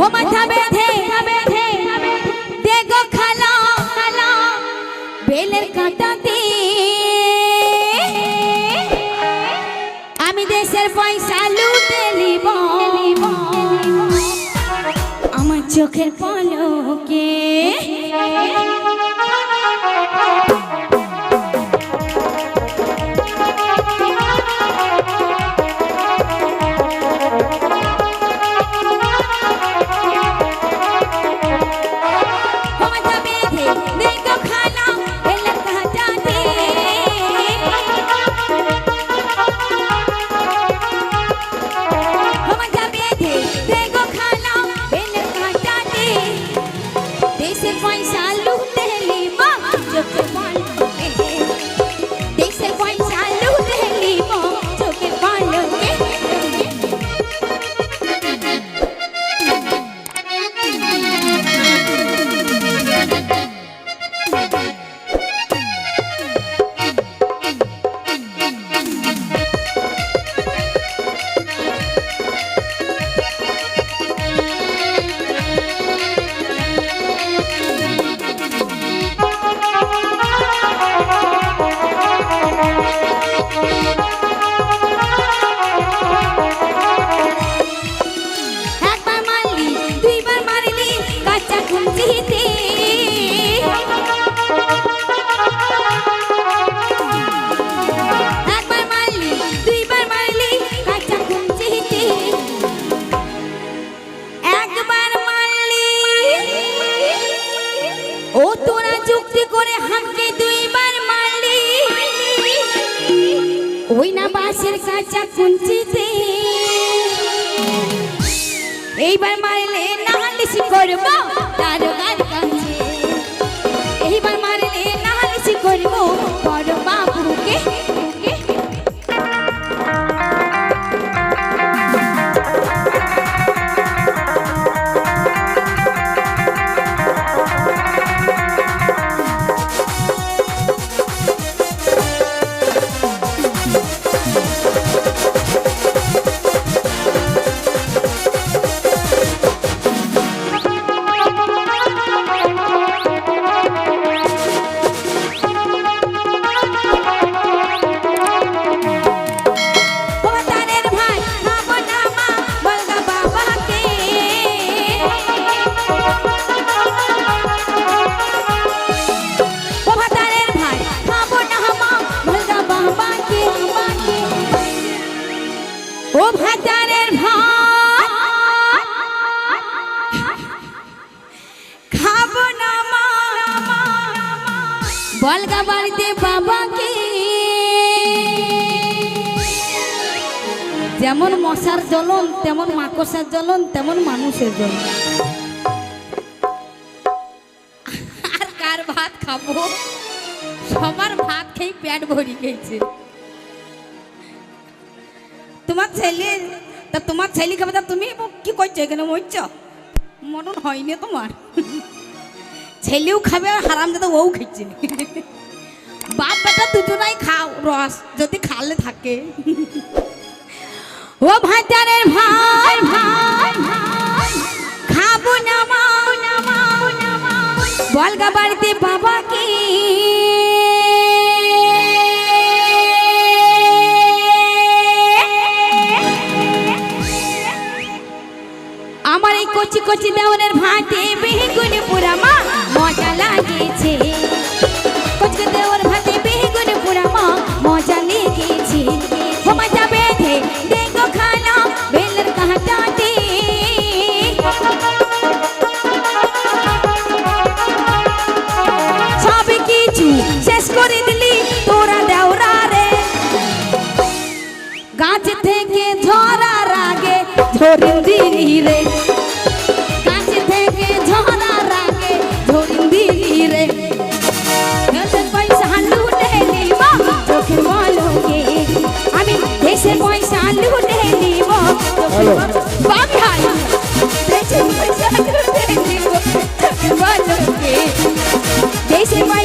ও মাথা বেঁধে দেখো খালা খালা, বেলের আমি দেশের পয়সা লুটে নিব। আমার চোখের পলকে ওই না বাসের কাঁচা কুঞ্চিতে। এইবার মারলে না নাহালিসি করব তার গান ও ভাতারের ভাই খাব না মা। বলগা বাড়িতে বাবাকে। যেমন মশার জ্বলন, তেমন মাকড়সার জ্বলন, তেমন মানুষের জ্বলন। আর কার ভাত খাব? সবার ভাত খেয়ে পেট ভরি গেছে। তোমার ছেলে, তা তোমার ছেলে খাবে তা তুমি কি করছ এখানে? মরছ? মরণ হয়নি তোমার। ছেলেও খাবে আর হারাম দাদা ও খেয়েছে বাপ বেটা দুজনাই খাও, রস, যদি খালে থাকে। ও ভাতারের ভাই ভাই। কচি দেওয়ানের ভাতে বেগুনে পুরা মা মজা লাগেছে। কচি দেওয়ার ভাতে বেগুনে পুরা মা মজা লেগেছে। মজা বেঁধে দেখো খানা বেলের কাঁটাতে। সব কিছু শেষ করে দিলি তোরা দেওরা রে। গাছ থেকে ঝরার আগে ঝরিন দিলি রে। They say my